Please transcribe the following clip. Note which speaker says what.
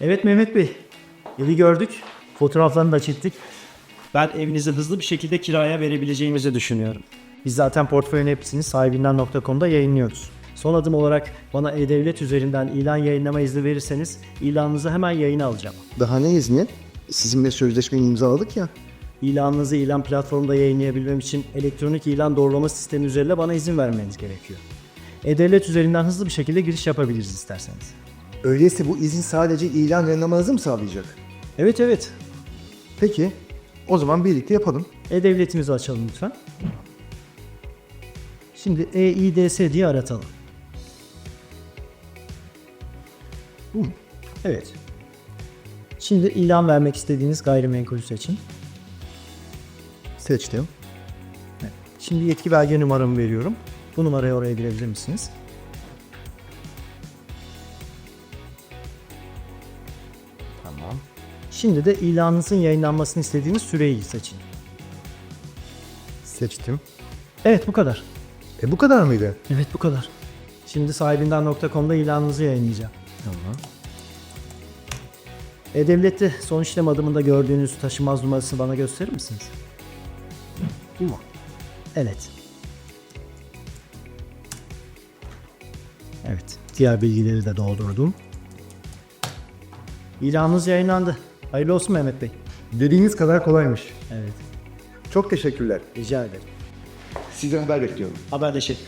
Speaker 1: Evet Mehmet Bey. Evi gördük. Fotoğraflarını da çektik. Ben evinizi hızlı bir şekilde kiraya verebileceğimizi düşünüyorum. Biz zaten portföyün hepsini sahibinden.com'da yayınlıyoruz. Son adım olarak bana E-Devlet üzerinden ilan yayınlama izni verirseniz ilanınızı hemen yayına alacağım.
Speaker 2: Daha ne izni? Sizinle sözleşmeyi imzaladık ya.
Speaker 1: İlanınızı ilan platformunda yayınlayabilmem için elektronik ilan doğrulama sistemi üzerinde bana izin vermeniz gerekiyor. E-Devlet üzerinden hızlı bir şekilde giriş yapabiliriz isterseniz.
Speaker 2: Öyleyse bu izin sadece ilan yayınlamanızı mı sağlayacak?
Speaker 1: Evet evet.
Speaker 2: Peki, o zaman birlikte yapalım.
Speaker 1: E-Devletimizi açalım lütfen. Şimdi EIDS diye aratalım. Mu? Evet. Şimdi ilan vermek istediğiniz gayrimenkulü seçin.
Speaker 2: Seçtim.
Speaker 1: Şimdi yetki belge numaramı veriyorum. Bu numaraya oraya girebilir misiniz? Tamam. Şimdi de ilanınızın yayınlanmasını istediğiniz süreyi seçin.
Speaker 2: Seçtim.
Speaker 1: Evet bu kadar.
Speaker 2: E bu kadar mıydı?
Speaker 1: Evet bu kadar. Şimdi sahibinden.com'da ilanınızı yayınlayacağım.
Speaker 2: Tamam.
Speaker 1: E-Devlet'te son işlem adımında gördüğünüz taşımaz numarasını bana gösterir misiniz? Bu mu? Evet. Evet. Diğer bilgileri de doldurdum. İlanınız yayınlandı. Hayırlı olsun Mehmet Bey.
Speaker 2: Dediğiniz kadar kolaymış.
Speaker 1: Evet.
Speaker 2: Çok teşekkürler.
Speaker 1: Rica ederim.
Speaker 2: Sizden haber bekliyorum.
Speaker 1: Haberleşelim.